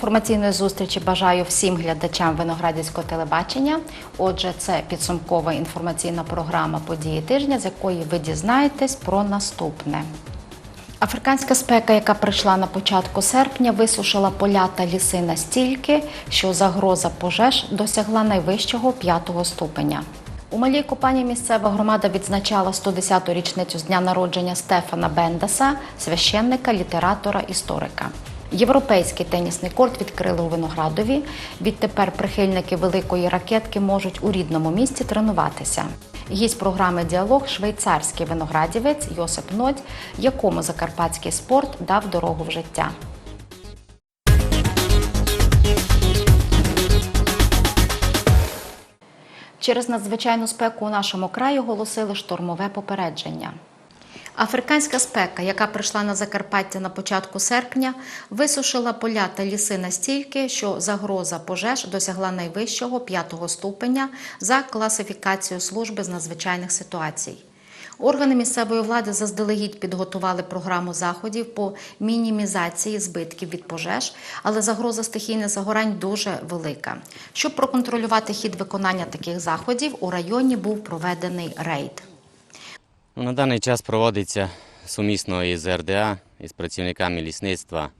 Інформаційної зустрічі бажаю всім глядачам виноградівського телебачення. Отже, це підсумкова інформаційна програма події тижня, з якої ви дізнаєтесь про наступне. Африканська спека, яка прийшла на початку серпня, висушила поля та ліси настільки, що загроза пожеж досягла найвищого п'ятого ступеня. У малій купані місцева громада відзначала 110-ту річницю з дня народження Стефана Бендаса, священника, літератора, історика. Європейський тенісний корт відкрили у Виноградові. Відтепер прихильники великої ракетки можуть у рідному місті тренуватися. Гість програми Діалог швейцарський виноградівець Йосип Нодь, якому закарпатський спорт дав дорогу в життя. Через надзвичайну спеку у нашому краї оголосили штормове попередження. Африканська спека, яка прийшла на Закарпаття на початку серпня, висушила поля та ліси настільки, що загроза пожеж досягла найвищого п'ятого ступеня за класифікацією служби з надзвичайних ситуацій. Органи місцевої влади заздалегідь підготували програму заходів по мінімізації збитків від пожеж, але загроза стихійних загорань дуже велика. Щоб проконтролювати хід виконання таких заходів, у районі був проведений рейд. На даний час проводиться сумісно із РДА, із працівниками лісництва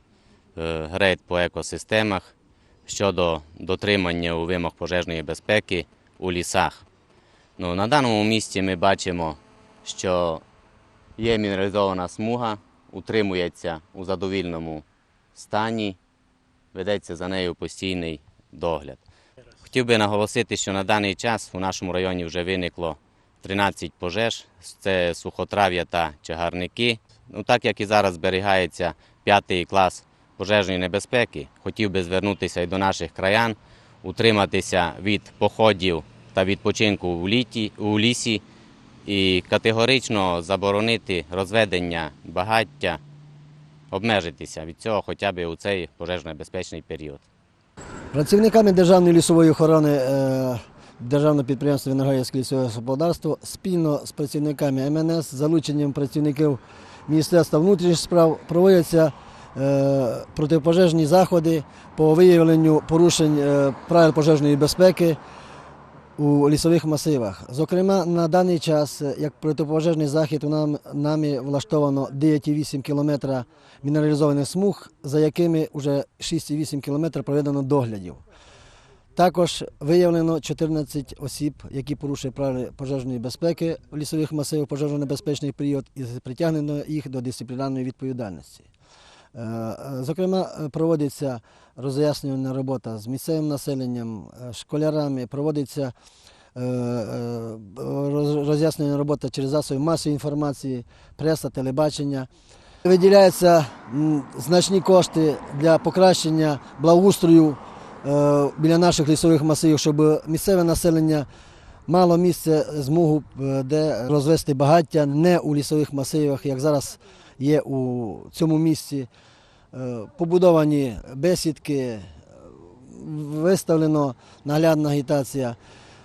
е, рейд по екосистемах щодо дотримання у вимог пожежної безпеки у лісах. Ну, на даному місці ми бачимо, що є мінералізована смуга, утримується у задовільному стані, ведеться за нею постійний догляд. Хотів би наголосити, що на даний час у нашому районі вже виникло 13 пожеж, це сухотрав'я та чагарники. Ну, так як і зараз зберігається п'ятий клас пожежної небезпеки, хотів би звернутися і до наших краян, утриматися від походів та відпочинку у, літі, у лісі і категорично заборонити розведення багаття, обмежитися від цього хоча б у цей пожежно-небезпечний період. Працівниками Державної лісової охорони е, Державного підприємства Виноградівське лісове господарство спільно з працівниками МНС, залученням працівників Міністерства внутрішніх справ проводяться е, протипожежні заходи по виявленню порушень е, правил пожежної безпеки у лісових масивах. Зокрема, на даний час, е, як протипожежний захід, нами влаштовано 9,8 км мінералізованих смуг, за якими вже 6,8 км проведено доглядів. Також виявлено 14 осіб, які порушують правила пожежної безпеки в лісових масивах пожежно-небезпечний період, і притягнено їх до дисциплінарної відповідальності. Е, е, Зокрема, е, проводиться роз'яснювальна робота з місцевим населенням, школярами, проводиться роз'яснювальна робота через засоби масової інформації, преса, телебачення. Виділяються значні кошти для покращення благоустрою біля наших лісових масивів, щоб місцеве населення мало місце змогу, е, де розвести багаття не у лісових масивах, як зараз є у цьому місці. Е, Побудовані бесідки, е, виставлено наглядна агітація.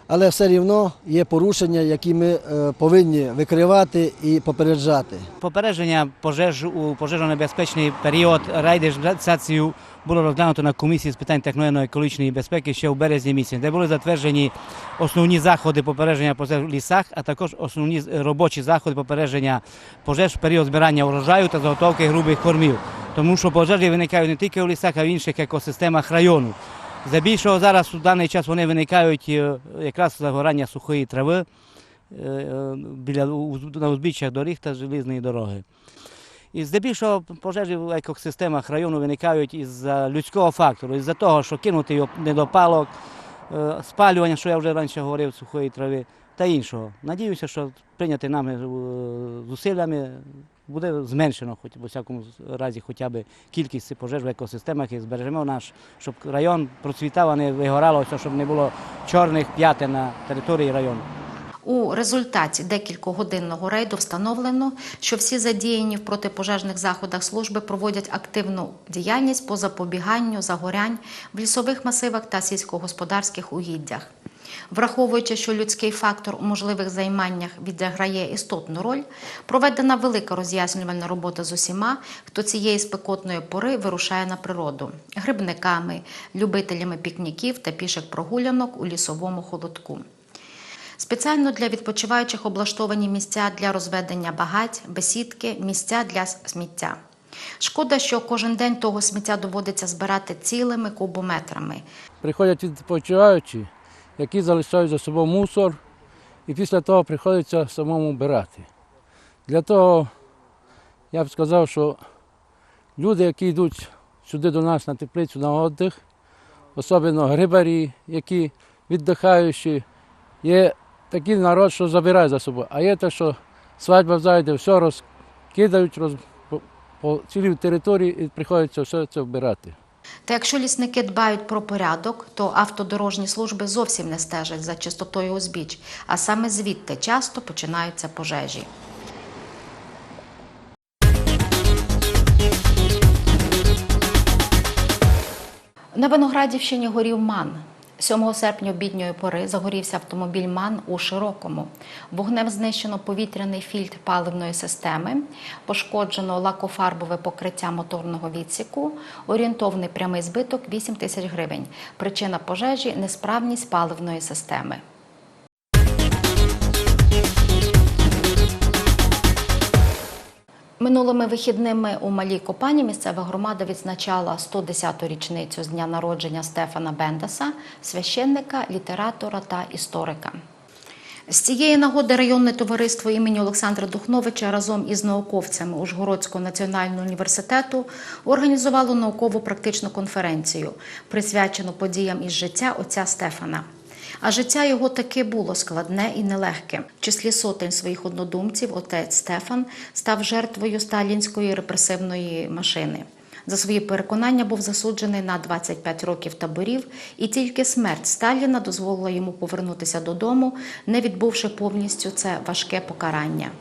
Але все рівно є порушення, які ми е, повинні викривати і попереджати. Попередження пожеж у пожежно-небезпечний період райдержацію було розглянуто на комісії з питань техногенно-екологічної безпеки ще у березні місяці, де були затверджені основні заходи попередження пожеж в лісах, а також основні робочі заходи попередження пожеж в період збирання урожаю та заготовки грубих кормів. Тому що пожежі виникають не тільки у лісах, а й в інших екосистемах району. Здебільшого зараз у даний час вони виникають е, якраз загорання сухої трави е, е, біля на узбіччях доріг та желізної дороги. І здебільшого пожежі в екосистемах району виникають із людського фактору, із-за того, що кинути недопалок, е, спалювання, що я вже раніше говорив, сухої трави та іншого. Надіюся, що прийняти нами зусиллями буде зменшено, хоч у всякому разі, хоча б кількість пожеж в екосистемах і збережемо наш, щоб район процвітав, а не вигорало, щоб не було чорних п'ятин на території району. У результаті декількогодинного рейду встановлено, що всі задіяні в протипожежних заходах служби проводять активну діяльність по запобіганню загорянь в лісових масивах та сільськогосподарських угіддях. Враховуючи, що людський фактор у можливих займаннях відіграє істотну роль, проведена велика роз'яснювальна робота з усіма, хто цієї спекотної пори вирушає на природу грибниками, любителями пікніків та піших прогулянок у лісовому холодку. Спеціально для відпочиваючих облаштовані місця для розведення багать, бесідки, місця для сміття. Шкода, що кожен день того сміття доводиться збирати цілими кубометрами. Приходять відпочиваючі, які залишають за собою мусор, і після того приходиться самому вбирати. Для того я б сказав, що люди, які йдуть сюди до нас на теплицю на віддих, особливо грибарі, які віддихаючі, є такий народ, що забирає за собою. А є те, що свадьба зайде, все розкидають роз, по цілій території і приходиться все це вбирати. Та якщо лісники дбають про порядок, то автодорожні служби зовсім не стежать за чистотою узбіч, а саме звідти часто починаються пожежі. На Виноградівщині горів МАН. 7 серпня обідньої пори загорівся автомобіль МАН у Широкому. Вогнем знищено повітряний фільтр паливної системи, пошкоджено лакофарбове покриття моторного відсіку, орієнтовний прямий збиток 8 тисяч гривень. Причина пожежі несправність паливної системи. Минулими вихідними у Малій Копані місцева громада відзначала 110-ту річницю з дня народження Стефана Бендаса, священника, літератора та історика. З цієї нагоди районне товариство імені Олександра Духновича разом із науковцями Ужгородського національного університету організувало наукову практичну конференцію, присвячену подіям із життя отця Стефана. А життя його таки було складне і нелегке. В числі сотень своїх однодумців отець Стефан став жертвою сталінської репресивної машини. За свої переконання був засуджений на 25 років таборів, і тільки смерть Сталіна дозволила йому повернутися додому, не відбувши повністю це важке покарання.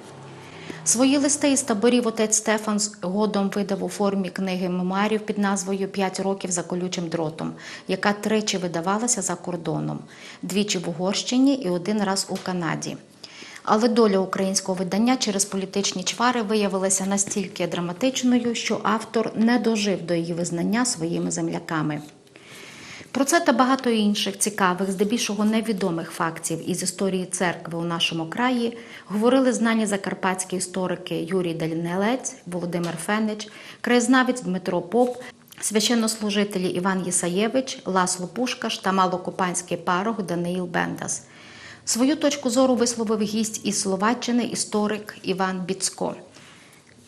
Свої листи із таборів отець Стефан згодом видав у формі книги мемуарів під назвою П'ять років за колючим дротом, яка тричі видавалася за кордоном, двічі в Угорщині і один раз у Канаді. Але доля українського видання через політичні чвари виявилася настільки драматичною, що автор не дожив до її визнання своїми земляками. Про це та багато інших цікавих, здебільшого невідомих фактів із історії церкви у нашому краї говорили знані закарпатські історики Юрій Дальнелець, Володимир Фенич, краєзнавець Дмитро Поп, священнослужителі Іван Єсаєвич, Ласло Пушкаш та малокопанський парох Даниїл Бендас. Свою точку зору висловив гість із Словаччини історик Іван Біцко.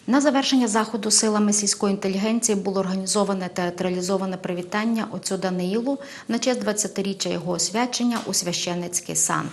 На завершення заходу силами сільської інтелігенції було організоване театралізоване привітання отцю Даниїлу на честь 20-річчя його освячення у священницький сан.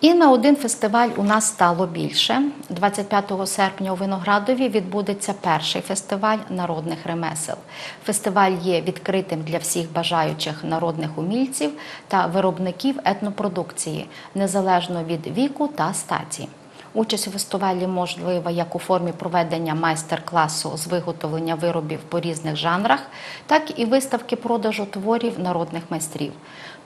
І на один фестиваль у нас стало більше. 25 серпня у Виноградові відбудеться перший фестиваль народних ремесел. Фестиваль є відкритим для всіх бажаючих народних умільців та виробників етнопродукції, незалежно від віку та статі. Участь у фестивалі можлива як у формі проведення майстер-класу з виготовлення виробів по різних жанрах, так і виставки продажу творів народних майстрів.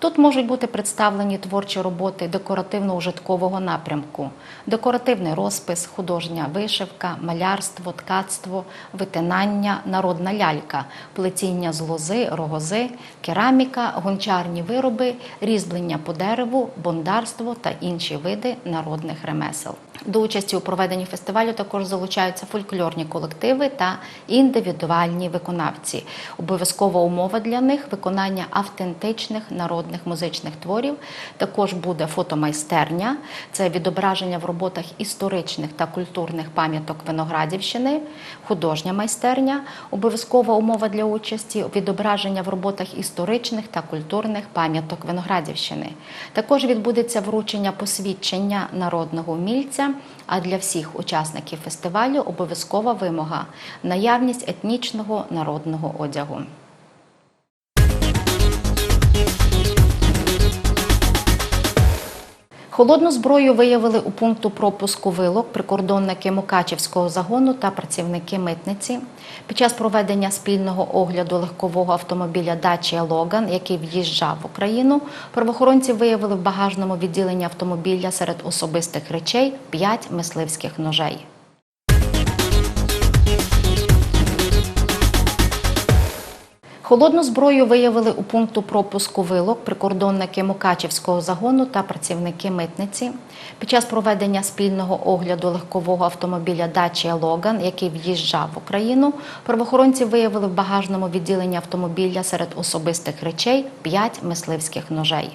Тут можуть бути представлені творчі роботи декоративно-ужиткового напрямку, декоративний розпис, художня вишивка, малярство, ткацтво, витинання, народна лялька, плетіння з лози, рогози, кераміка, гончарні вироби, різьблення по дереву, бондарство та інші види народних ремесел. До участі у проведенні фестивалю також залучаються фольклорні колективи та індивідуальні виконавці. Обов'язкова умова для них виконання автентичних народних музичних творів. Також буде фотомайстерня, це відображення в роботах історичних та культурних пам'яток Виноградівщини, художня майстерня, обов'язкова умова для участі відображення в роботах історичних та культурних пам'яток Виноградівщини. Також відбудеться вручення посвідчення народного умільця. А для всіх учасників фестивалю обов'язкова вимога наявність етнічного народного одягу. Холодну зброю виявили у пункту пропуску вилок прикордонники Мукачівського загону та працівники митниці. Під час проведення спільного огляду легкового автомобіля Дачія Логан, який в'їжджав в Україну, правоохоронці виявили в багажному відділенні автомобіля серед особистих речей 5 мисливських ножей. Холодну зброю виявили у пункту пропуску вилок прикордонники Мукачівського загону та працівники митниці. Під час проведення спільного огляду легкового автомобіля Дачія Логан, який в'їжджав в Україну, правоохоронці виявили в багажному відділенні автомобіля серед особистих речей 5 мисливських ножей.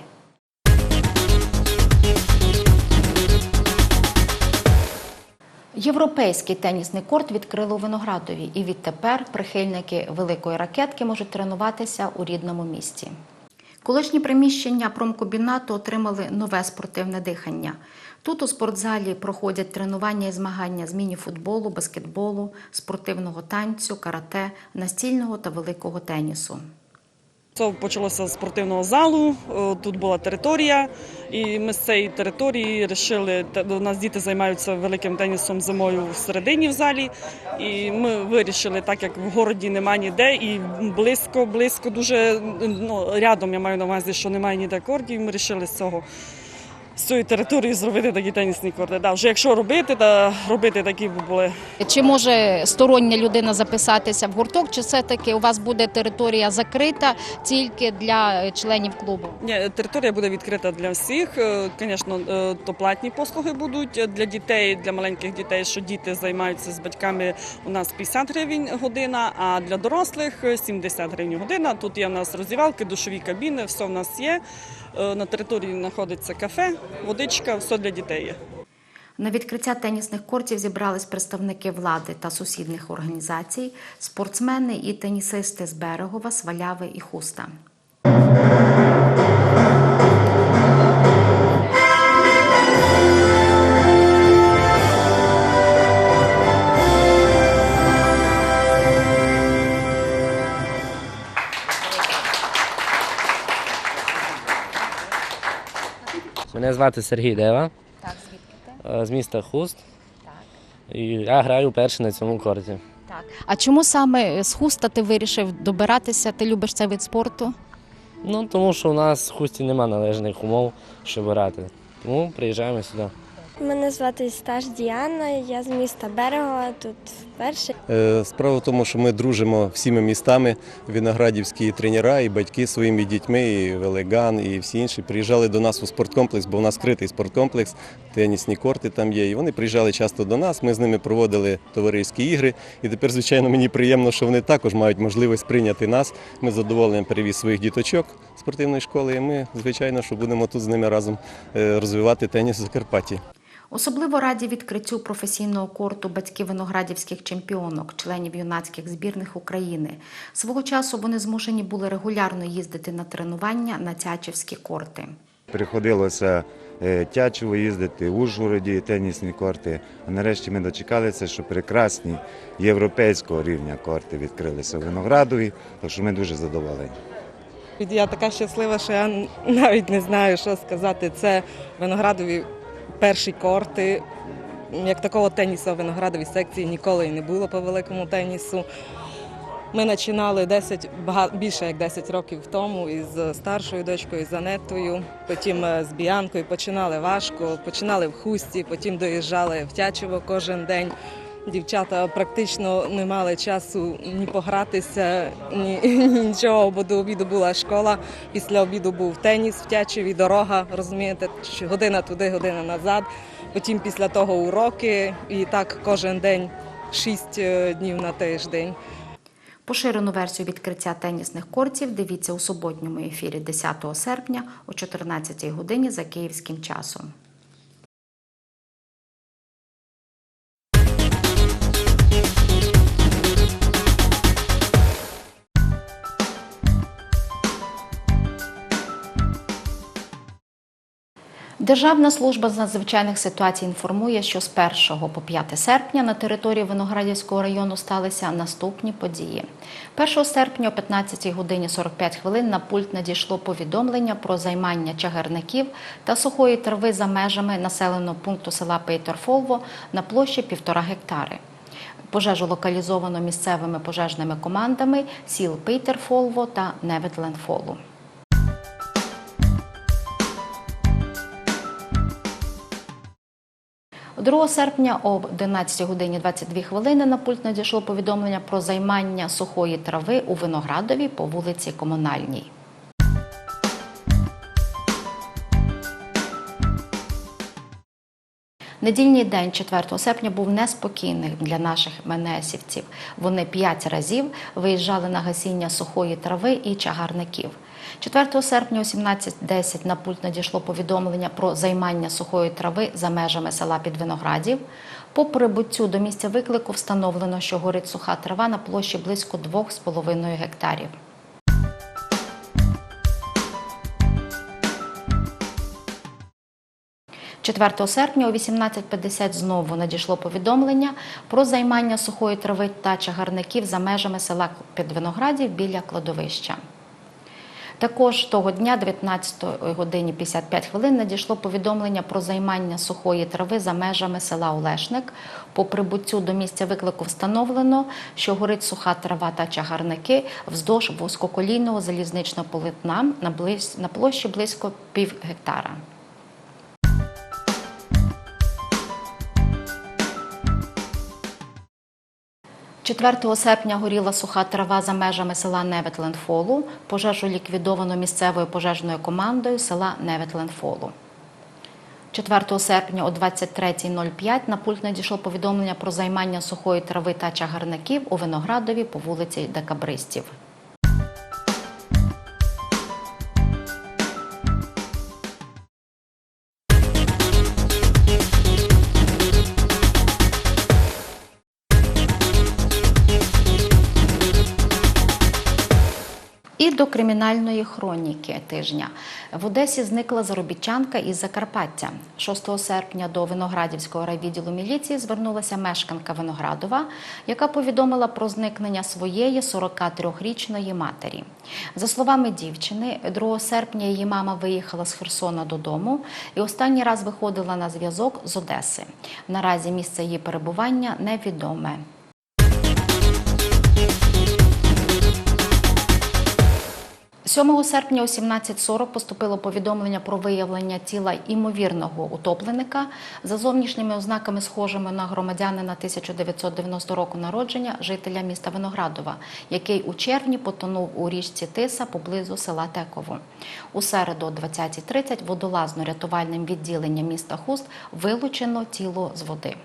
Європейський тенісний корт відкрили у Виноградові, і відтепер прихильники великої ракетки можуть тренуватися у рідному місті. Колишні приміщення промкомбінату отримали нове спортивне дихання. Тут у спортзалі проходять тренування і змагання з міні-футболу, баскетболу, спортивного танцю, карате, настільного та великого тенісу. Це почалося з спортивного залу. е, Тут була територія, і ми з цієї території вирішили, у нас діти займаються великим тенісом зимою всередині в залі. І ми вирішили, так як в городі немає ніде, і близько, близько, дуже ну, рядом я маю на увазі, що немає ніде кордів. Ми вирішили з цього. З цієї території зробити такі тенісні корти. Да, вже якщо робити, то робити такі б були Чи може стороння людина записатися в гурток, чи все-таки у вас буде територія закрита тільки для е, членів клубу? Ні, територія буде відкрита для всіх. Е, Звісно, е, то платні послуги будуть для дітей, для маленьких дітей, що діти займаються з батьками. У нас 50 гривень година, а для дорослих е, 70 гривень година. Тут є у нас роздівалки, душові кабіни, все в нас є. Е, На території знаходиться кафе, водичка, все для дітей. На відкриття тенісних кортів зібрались представники влади та сусідних організацій, спортсмени і тенісисти з Берегова, Сваляви і Хуста. Мене звати Сергій Дева Так, звідки ти? е, з міста Хуст. І я граю перший на цьому корті. Так. А чому саме з хуста ти вирішив добиратися? Ти любиш цей вид спорту? Ну, тому що у нас в хусті немає належних умов, щоб грати. Тому приїжджаємо сюди. Мене звати Стаж Діана, я з міста Берегова, тут вперше. Е, Справа в тому, що ми дружимо всіми містами, виноградівські тренера і батьки своїми дітьми, і Велеган, і всі інші приїжджали до нас у спорткомплекс, бо у нас критий спорткомплекс, тенісні корти там є. І вони приїжджали часто до нас. Ми з ними проводили товариські ігри. І тепер, звичайно, мені приємно, що вони також мають можливість прийняти нас. Ми з задоволенням перевіз своїх діточок спортивної школи. І ми, звичайно, що будемо тут з ними разом е, розвивати теніс в Закарпатті. Особливо раді відкриттю професійного корту батьки виноградівських чемпіонок, членів юнацьких збірних України. Свого часу вони змушені були регулярно їздити на тренування на Тячівські корти. Приходилося е, Тячево їздити, в Ужгороді тенісні корти. А нарешті ми дочекалися, що прекрасні європейського рівня корти відкрилися в Виноградові, так що ми дуже задоволені. Я така щаслива, що я навіть не знаю, що сказати. Це Виноградові перші корти. Як такого тенісу в Виноградовій секції ніколи і не було по великому тенісу. Ми починали 10, бага- більше як 10 років тому із старшою дочкою, Занетою, потім е, з Біянкою. Починали важко, починали в хусті, потім доїжджали в Тячево кожен день. Дівчата практично не мали часу ні погратися, ні, ні нічого, бо до обіду була школа. Після обіду був теніс в дорога, розумієте, година туди, година назад. Потім після того уроки, і так кожен день, шість е, днів на тиждень. Поширену версію відкриття тенісних кортів дивіться у суботньому ефірі 10 серпня о 14 годині за київським часом. Державна служба з надзвичайних ситуацій інформує, що з 1 по 5 серпня на території Виноградівського району сталися наступні події. 1 серпня о 15 годині 45 хвилин на пульт надійшло повідомлення про займання чагарників та сухої трави за межами населеного пункту села Пейтерфолво на площі 1,5 гектари. Пожежу локалізовано місцевими пожежними командами сіл Пейтерфолво та Неветленфолу. 2 серпня о 11 годині 22 хвилини на пульт надійшло повідомлення про займання сухої трави у Виноградові по вулиці Комунальній. Недільний день 4 серпня був неспокійний для наших менесівців. Вони п'ять разів виїжджали на гасіння сухої трави і чагарників. 4 серпня о 17.10 на пульт надійшло повідомлення про займання сухої трави за межами села Підвиноградів. По прибуттю до місця виклику встановлено, що горить суха трава на площі близько 2,5 гектарів. – 4 серпня о 18.50 знову надійшло повідомлення про займання сухої трави та чагарників за межами села Підвиноградів біля кладовища. Також того дня, 19 годині 55 хвилин, надійшло повідомлення про займання сухої трави за межами села Олешник. По прибуттю до місця виклику встановлено, що горить суха трава та чагарники вздовж вузькоколійного залізничного полотна на, площі близько пів гектара. – 4 серпня горіла суха трава за межами села Неветленфолу. Пожежу ліквідовано місцевою пожежною командою села Неветленфолу. 4 серпня о 23.05 на пульт надійшло повідомлення про займання сухої трави та чагарників у Виноградові по вулиці Декабристів. До кримінальної хроніки тижня в Одесі зникла заробітчанка із Закарпаття. 6 серпня до Виноградівського райвідділу міліції звернулася мешканка Виноградова, яка повідомила про зникнення своєї 43-річної матері. За словами дівчини, 2 серпня її мама виїхала з Херсона додому і останній раз виходила на зв'язок з Одеси. Наразі місце її перебування невідоме. – 7 серпня о 17.40 поступило повідомлення про виявлення тіла імовірного утопленика за зовнішніми ознаками, схожими на громадянина 1990 року народження, жителя міста Виноградова, який у червні потонув у річці Тиса поблизу села Теково. У середу о 20.30 водолазно-рятувальним відділенням міста Хуст вилучено тіло з води.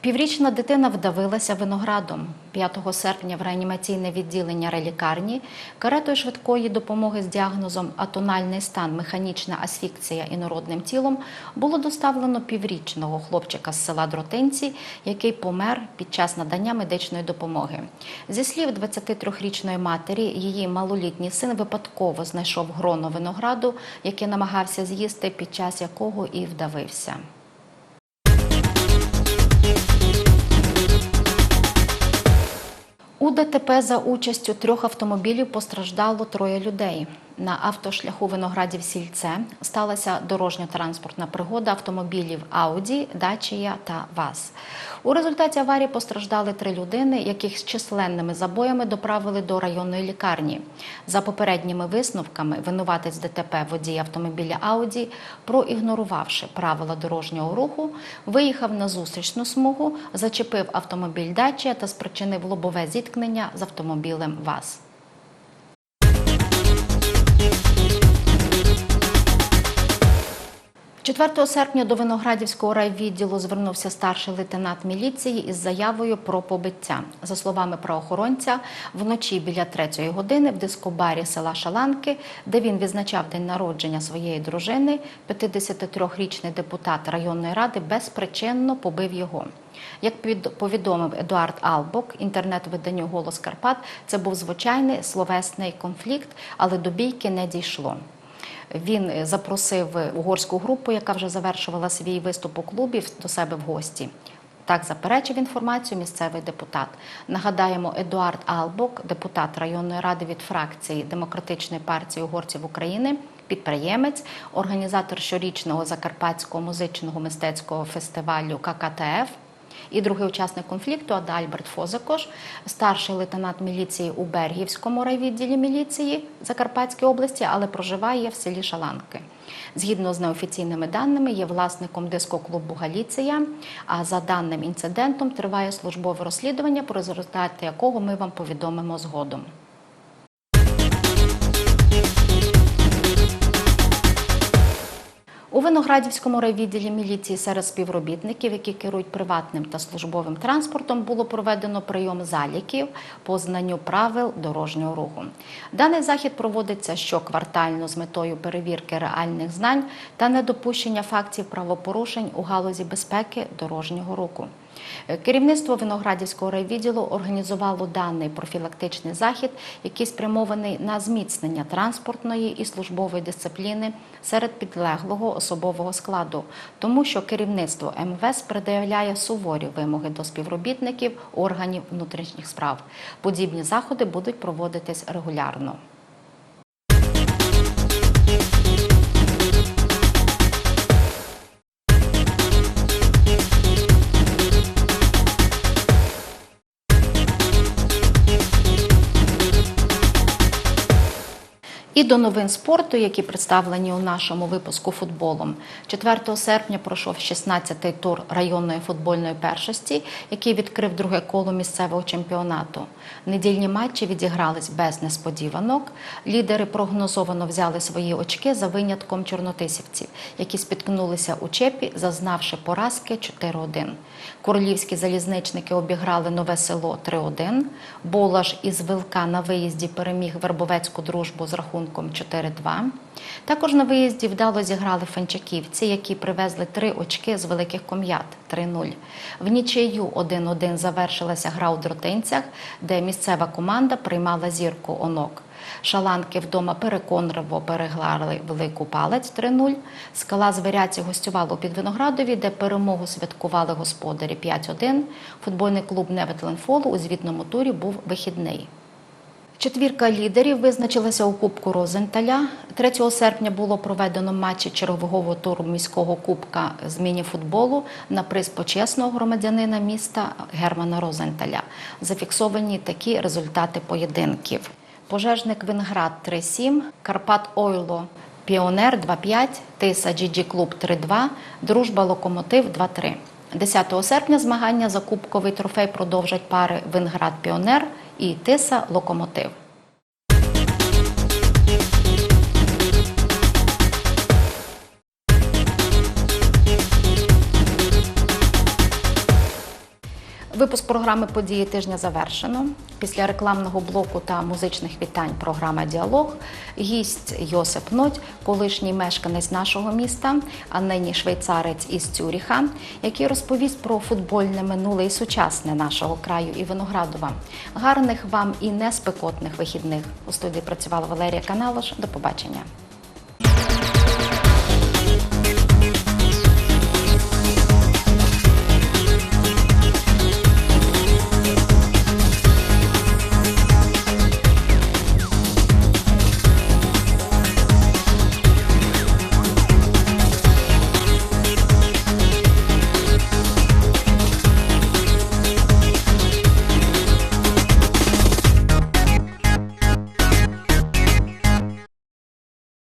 Піврічна дитина вдавилася виноградом. 5 серпня в реанімаційне відділення релікарні каретою швидкої допомоги з діагнозом атональний стан, механічна асфікція інородним тілом було доставлено піврічного хлопчика з села Дротинці, який помер під час надання медичної допомоги. Зі слів 23-річної матері, її малолітній син випадково знайшов гроно винограду, яке намагався з'їсти, під час якого і вдавився. У ДТП за участю трьох автомобілів постраждало троє людей. На автошляху Виноградів Сільце сталася дорожньо-транспортна пригода автомобілів Ауді, Дачія та ВАЗ. У результаті аварії постраждали три людини, яких з численними забоями доправили до районної лікарні. За попередніми висновками, винуватець ДТП водій автомобіля Ауді, проігнорувавши правила дорожнього руху, виїхав на зустрічну смугу, зачепив автомобіль Дачія та спричинив лобове зіткнення з автомобілем ВАЗ. 4 серпня до Виноградівського райвідділу звернувся старший лейтенант міліції із заявою про побиття. За словами правоохоронця, вночі біля 3 години в дискобарі села Шаланки, де він відзначав день народження своєї дружини, 53-річний депутат районної ради безпричинно побив його. Як повідомив Едуард Албок, інтернет-виданню Голос Карпат, це був звичайний словесний конфлікт, але до бійки не дійшло. Він е, запросив угорську групу, яка вже завершувала свій виступ у клубі, до себе в гості. Так заперечив інформацію місцевий депутат. Нагадаємо, Едуард Албок, депутат районної ради від фракції Демократичної партії угорців України, підприємець, організатор щорічного закарпатського музичного мистецького фестивалю ККТФ. І другий учасник конфлікту Адальберт Фозакош, старший лейтенант міліції у Бергівському райвідділі міліції Закарпатської області, але проживає в селі Шаланки. Згідно з неофіційними даними, є власником дискоклубу Галіція. А за даним інцидентом триває службове розслідування, про результати якого ми вам повідомимо згодом. У Виноградівському райвідділі міліції серед співробітників, які керують приватним та службовим транспортом, було проведено прийом заліків по знанню правил дорожнього руху. Даний захід проводиться щоквартально з метою перевірки реальних знань та недопущення фактів правопорушень у галузі безпеки дорожнього руху. Керівництво Виноградівського райвідділу організувало даний профілактичний захід, який спрямований на зміцнення транспортної і службової дисципліни серед підлеглого особового складу, тому що керівництво МВС пред'являє суворі вимоги до співробітників органів внутрішніх справ. Подібні заходи будуть проводитись регулярно. І до новин спорту, які представлені у нашому випуску футболом. 4 серпня пройшов 16-й тур районної футбольної першості, який відкрив друге коло місцевого чемпіонату. Недільні матчі відігрались без несподіванок. Лідери прогнозовано взяли свої очки за винятком чорнотисівців, які спіткнулися у чепі, зазнавши поразки 4-1. Королівські залізничники обіграли нове село 3-1. Болаш із Вилка на виїзді переміг Вербовецьку дружбу з рахунком 4-2. Також на виїзді вдало зіграли фанчаківці, які привезли три очки з великих ком'ят 3-0. В нічию 1-1 завершилася гра у Дротинцях, де місцева команда приймала зірку онок. Шаланки вдома переконливо переглали велику палець 3-0. Скала Звіряці гостювала у Підвиноградові, де перемогу святкували господарі 5-1. Футбольний клуб Неветленфолу у звітному турі був вихідний. Четвірка лідерів визначилася у Кубку Розенталя. 3 серпня було проведено матчі чергового туру міського кубка з міні-футболу на приз почесного громадянина міста Германа Розенталя. Зафіксовані такі результати поєдинків. Пожежник Винград 3-7, Карпат Ойло Піонер 2-5, Тиса Джіджі Клуб 3-2, Дружба Локомотив 2-3. 10 серпня змагання за кубковий трофей продовжать пари Винград Піонер і Тиса Локомотив. Випуск програми Події тижня завершено. Після рекламного блоку та музичних вітань програма Діалог гість Йосип Ноть, колишній мешканець нашого міста, а нині швейцарець із Цюріха, який розповість про футбольне минуле і сучасне нашого краю і Виноградова. Гарних вам і неспекотних вихідних. У студії працювала Валерія Каналош. До побачення.